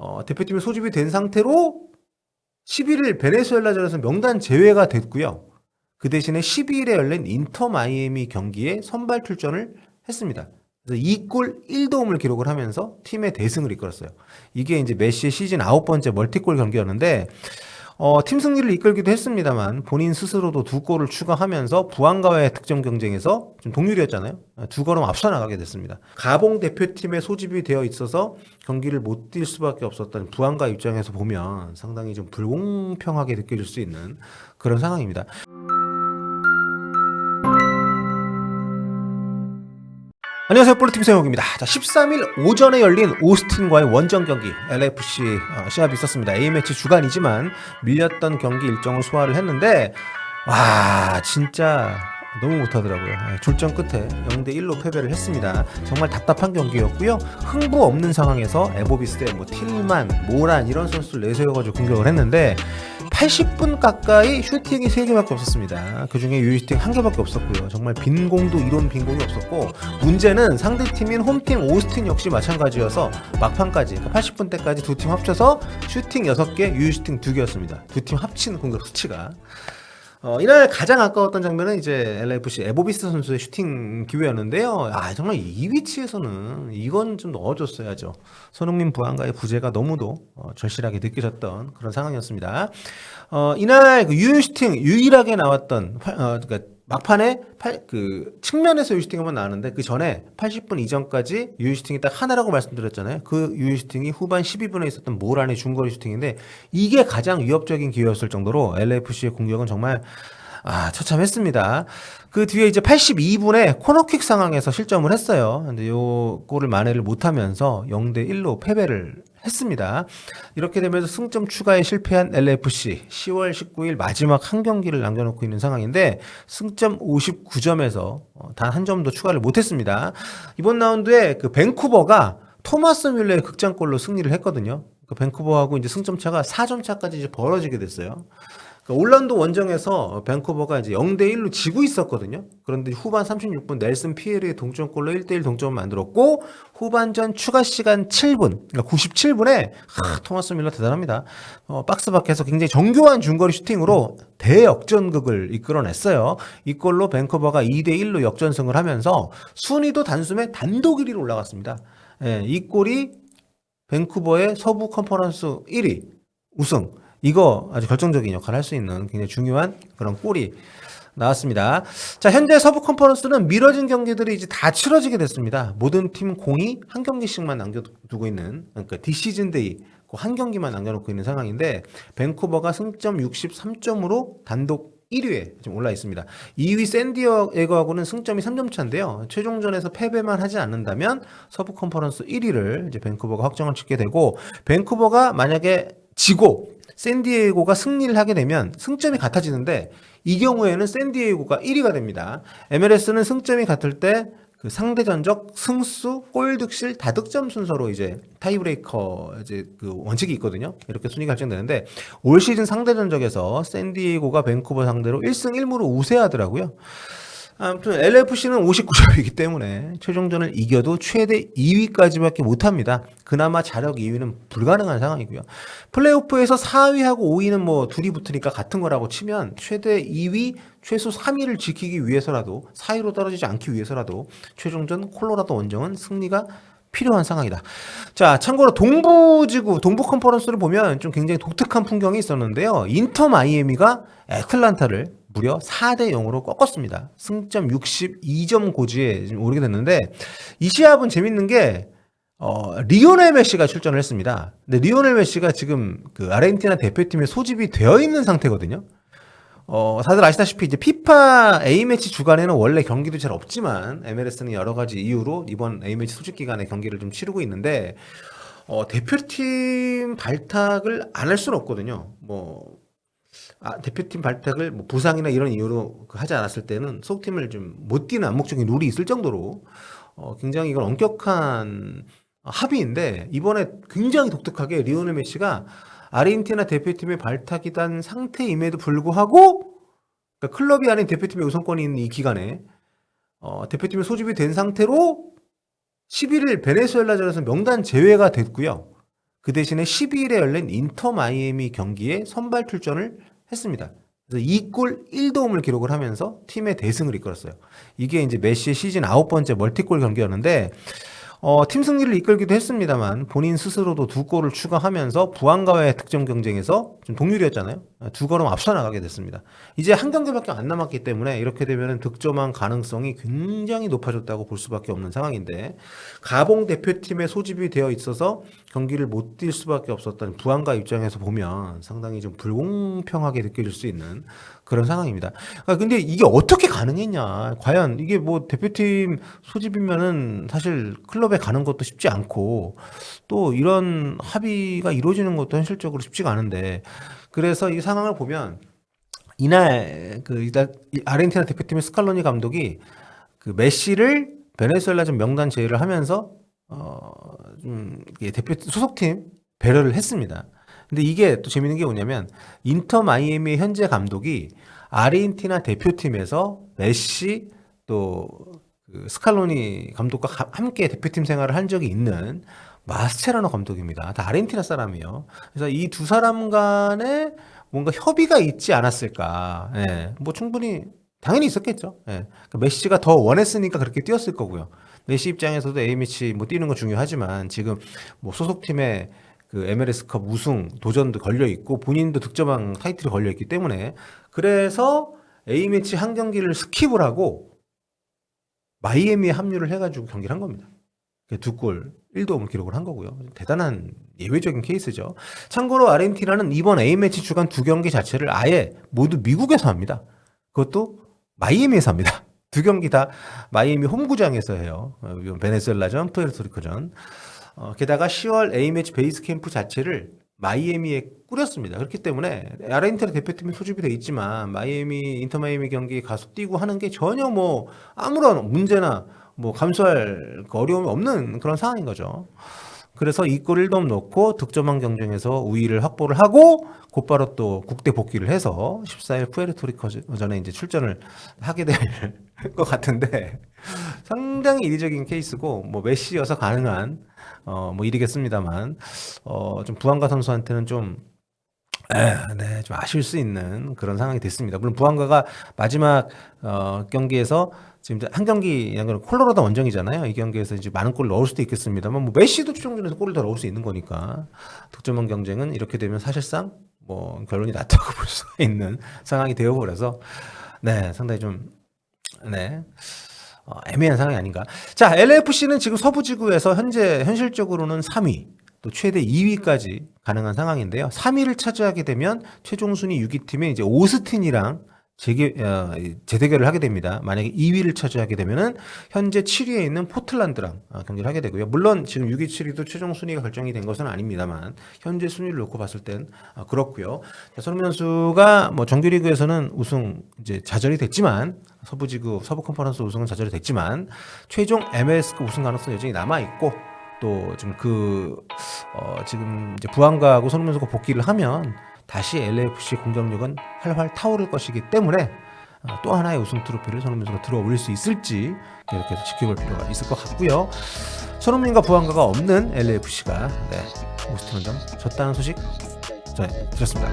어, 대표팀에 소집이 된 상태로 11일 베네수엘라전에서 명단 제외가 됐고요. 그 대신에 12일에 열린 인터 마이애미 경기에 선발 출전을 했습니다. 그래서 2골 1도움을 기록을 하면서 팀의 대승을 이끌었어요. 이게 이제 메시의 시즌 아홉 번째 멀티골 경기였는데 어, 팀 승리를 이끌기도 했습니다만 본인 스스로도 두 골을 추가하면서 부안가와의 득점 경쟁에서 좀 동률이었잖아요. 두 걸음 앞서 나가게 됐습니다. 가봉 대표팀에 소집이 되어 있어서 경기를 못 뛸 수밖에 없었던 부안가 입장에서 보면 상당히 좀 불공평하게 느껴질 수 있는 그런 상황입니다. 안녕하세요. 볼리팀 세용욱입니다. 자, 13일 오전에 열린 오스틴과의 원정 경기 LFC 어, 시합이 있었습니다. A매치 주간이지만 밀렸던 경기 일정을 소화를 했는데 와 진짜 너무 못하더라고요. 예, 졸전 끝에 0대 1로 패배를 했습니다. 정말 답답한 경기였고요. 흥부 없는 상황에서 에보비스의 뭐 틸만, 모란 이런 선수를 내세워가지고 공격을 했는데 80분 가까이 슈팅이 3개밖에 없었습니다. 그 중에 유효슈팅 1개밖에 없었고요. 정말 빈 공도 이론 빈 공이 없었고 문제는 상대 팀인 홈팀 오스틴 역시 마찬가지여서 막판까지 그러니까 80분 때까지 두 팀 합쳐서 슈팅 6개, 유효슈팅 2개였습니다. 두 팀 합친 공격 수치가 어, 이날 가장 아까웠던 장면은 이제 LFC 에보비스 선수의 슈팅 기회였는데요. 아, 정말 이 위치에서는 이건 좀 넣어줬어야죠. 손흥민 부안가의 부재가 너무도 어, 절실하게 느껴졌던 그런 상황이었습니다. 어, 이날 그 유효 슈팅 유일하게 나왔던 파- 어, 그러니까 막판에 팔- 그 측면에서 유효슈팅만 나왔는데 그 전에 80분 이전까지 유효슈팅이 딱 하나라고 말씀드렸잖아요. 그 유효슈팅이 후반 12분에 있었던 모란의 중거리 슈팅인데 이게 가장 위협적인 기회였을 정도로 LFC의 공격은 정말 아, 처참했습니다. 그 뒤에 이제 82분에 코너킥 상황에서 실점을 했어요. 근데 요 골을 만회를 못하면서 0대 1로 패배를 했습니다. 이렇게 되면서 승점 추가에 실패한 LFC 10월 19일 마지막 한 경기를 남겨놓고 있는 상황인데 승점 59점에서 단 한 점도 추가를 못했습니다. 이번 라운드에 그 밴쿠버가 토마스 뮬러의 극장골로 승리를 했거든요. 그 밴쿠버하고 이제 승점 차가 4점 차까지 이제 벌어지게 됐어요. 올란도 원정에서 밴쿠버가 이제 0대 1로 지고 있었거든요. 그런데 후반 36분 넬슨 피에르의 동점골로 1대 1 동점을 만들었고 후반전 추가 시간 7분, 그러니까 97분에 토마스 밀러 대단합니다. 어, 박스 밖에서 굉장히 정교한 중거리 슈팅으로 대역전극을 이끌어냈어요. 이 골로 밴쿠버가 2대 1로 역전승을 하면서 순위도 단숨에 단독 1위로 올라갔습니다. 예, 이 골이 밴쿠버의 서부 컨퍼런스 1위 우승 이거 아주 결정적인 역할을 할 수 있는 굉장히 중요한 그런 골이 나왔습니다. 자, 현재 서부 컨퍼런스는 미뤄진 경기들이 이제 다 치러지게 됐습니다. 모든 팀 공이 한 경기씩만 남겨두고 있는 그러니까 디시즌 데이 그한 경기만 남겨놓고 있는 상황인데 밴쿠버가 승점 63점으로 단독 1위에 지금 올라 있습니다. 2위 샌디에고하고는 승점이 3점 차인데요. 최종전에서 패배만 하지 않는다면 서부 컨퍼런스 1위를 이제 밴쿠버가 확정을 짓게 되고 밴쿠버가 만약에 지고 샌디에고가 승리를 하게 되면 승점이 같아지는데 이 경우에는 샌디에고가 1위가 됩니다. MLS는 승점이 같을 때 그 상대 전적 승수, 골 득실, 다득점 순서로 이제 타이브레이커 이제 그 원칙이 있거든요. 이렇게 순위가 결정되는데 올 시즌 상대 전적에서 샌디에고가 밴쿠버 상대로 1승 1무로 우세하더라고요. 아무튼 LFC는 59점이기 때문에 최종전을 이겨도 최대 2위까지밖에 못합니다. 그나마 자력 2위는 불가능한 상황이고요. 플레이오프에서 4위하고 5위는 뭐 둘이 붙으니까 같은 거라고 치면 최대 2위, 최소 3위를 지키기 위해서라도 4위로 떨어지지 않기 위해서라도 최종전 콜로라도 원정은 승리가 필요한 상황이다. 자, 참고로 동부지구, 동부 컨퍼런스를 보면 좀 굉장히 독특한 풍경이 있었는데요. 인터 마이애미가 애틀란타를 무려 4대 0으로 꺾었습니다. 승점 62점 고지에 지금 오르게 됐는데 이 시합은 재밌는 게 어, 리오넬 메시가 출전을 했습니다. 근데 리오넬 메시가 지금 그 아르헨티나 대표팀에 소집이 되어 있는 상태거든요. 어, 다들 아시다시피 이제 피파 A매치 주간에는 원래 경기도 잘 없지만 MLS는 여러 가지 이유로 이번 A매치 소집 기간에 경기를 좀 치르고 있는데 어, 대표팀 발탁을 안 할 수는 없거든요. 뭐 아, 대표팀 발탁을 뭐 부상이나 이런 이유로 그 하지 않았을 때는 소속팀을 좀 못 뛰는 암묵적인 룰이 있을 정도로 어, 굉장히 이건 엄격한 합의인데 이번에 굉장히 독특하게 리오넬 메시가 아르헨티나 대표팀의 발탁이 된 상태임에도 불구하고 그러니까 클럽이 아닌 대표팀의 우선권이 있는 이 기간에 어, 대표팀에 소집이 된 상태로 11일 베네수엘라전에서 명단 제외가 됐고요. 그 대신에 12일에 열린 인터 마이애미 경기에 선발 출전을 했습니다. 그래서 2골 1도움을 기록을 하면서 팀의 대승을 이끌었어요. 이게 이제 메시의 시즌 아홉 번째 멀티골 경기였는데 어, 팀 승리를 이끌기도 했습니다만 본인 스스로도 두 골을 추가하면서 부안과의 득점 경쟁에서 좀 동률이었잖아요. 두 걸음 앞서 나가게 됐습니다. 이제 한 경기밖에 안 남았기 때문에 이렇게 되면 득점한 가능성이 굉장히 높아졌다고 볼 수밖에 없는 상황인데 가봉 대표팀에 소집이 되어 있어서 경기를 못 뛸 수밖에 없었던 부안과 입장에서 보면 상당히 좀 불공평하게 느껴질 수 있는 그런 상황입니다. 아, 근데 이게 어떻게 가능했냐? 과연 이게 뭐 대표팀 소집이면은 사실 클럽에 가는 것도 쉽지 않고 또 이런 합의가 이루어지는 것도 현실적으로 쉽지가 않은데 그래서 이 상황을 보면 이날 그 아르헨티나 대표팀의 스칼로니 감독이 그 메시를 베네수엘라전 명단 제의를 하면서 어좀 대표 소속팀 배려를 했습니다. 근데 이게 또 재밌는 게 뭐냐면 인터 마이애미의 현재 감독이 아르헨티나 대표팀에서 메시 또 그 스칼로니 감독과 가- 함께 대표팀 생활을 한 적이 있는 마스체라노 감독입니다. 다 아르헨티나 사람이에요. 그래서 이 두 사람 간에 뭔가 협의가 있지 않았을까. 예. 뭐 충분히 당연히 있었겠죠. 예. 그 메시가 더 원했으니까 그렇게 뛰었을 거고요. 메시 입장에서도 A매치 뭐 뛰는 건 중요하지만 지금 뭐 소속팀에 그 MLS컵 우승 도전도 걸려 있고 본인도 득점왕 타이틀이 걸려 있기 때문에 그래서 A매치 한 경기를 스킵을 하고 마이애미에 합류를 해가지고 경기를 한 겁니다. 두골 1도움을 기록을 한 거고요. 대단한 예외적인 케이스죠. 참고로 아르헨티나는 이번 A매치 주간 두 경기 자체를 아예 모두 미국에서 합니다. 그것도 마이애미에서 합니다. 두 경기 다 마이애미 홈구장에서 해요. 베네수엘라전, 푸에르토리코전. 어, 게다가 10월 A매치 베이스 캠프 자체를 마이애미에 꾸렸습니다. 그렇기 때문에 아르헨티나 대표팀이 소집이 돼 있지만 마이애미 인터 마이애미 경기 가서 뛰고 하는 게 전혀 뭐 아무런 문제나 뭐 감수할 그 어려움이 없는 그런 상황인 거죠. 그래서 2골 1돔 넣고 득점왕 경쟁에서 우위를 확보를 하고 곧바로 또 국대 복귀를 해서 14일 푸에르토리코전에 이제 출전을 하게 될 것 같은데 상당히 이례적인 케이스고 뭐 메시여서 가능한 어뭐 일이겠습니다만 어좀 부안가 선수한테는 좀 에, 네, 좀 아쉬울 수 있는 그런 상황이 됐습니다. 물론 부안가가 마지막 어, 경기에서 지금 한 경기 이건 콜로라도 원정이잖아요. 이 경기에서 이제 많은 골을 넣을 수도 있겠습니다만 뭐 메시도 최종전에서 골을 더 넣을 수 있는 거니까 득점왕 경쟁은 이렇게 되면 사실상 뭐 결론이 났다고 볼수 있는 상황이 되어버려서 네, 상당히 좀 네. 어, 애매한 상황이 아닌가. 자, LAFC는 지금 서부 지구에서 현재 현실적으로는 3위, 또 최대 2위까지 가능한 상황인데요. 3위를 차지하게 되면 최종 순위 6위 팀에 이제 오스틴이랑 재개, 어, 재대결을 하게 됩니다. 만약에 2위를 차지하게 되면은 현재 7위에 있는 포틀란드랑 어, 경기를 하게 되고요. 물론 지금 6위, 7위도 최종 순위가 결정이 된 것은 아닙니다만 현재 순위를 놓고 봤을 땐 어, 그렇고요. 자, 손흥민 선수가 뭐 정규리그에서는 우승 이제 좌절이 됐지만 서부지구 서부 컨퍼런스 우승은 좌절이 됐지만 최종 MLS급 우승 가능성 여전히 남아 있고 또 지금 그 어, 지금 이제 부안가하고 손흥민 선수가 복귀를 하면 다시 LAFC 공격력은 활활 타오를 것이기 때문에 어, 또 하나의 우승 트로피를 손흥민 선수가 들어 올릴 수 있을지 계속해서 지켜볼 필요가 있을 것 같고요. 손흥민과 부안가가 없는 LAFC가 네, 원정 졌다는 소식 전해드렸습니다.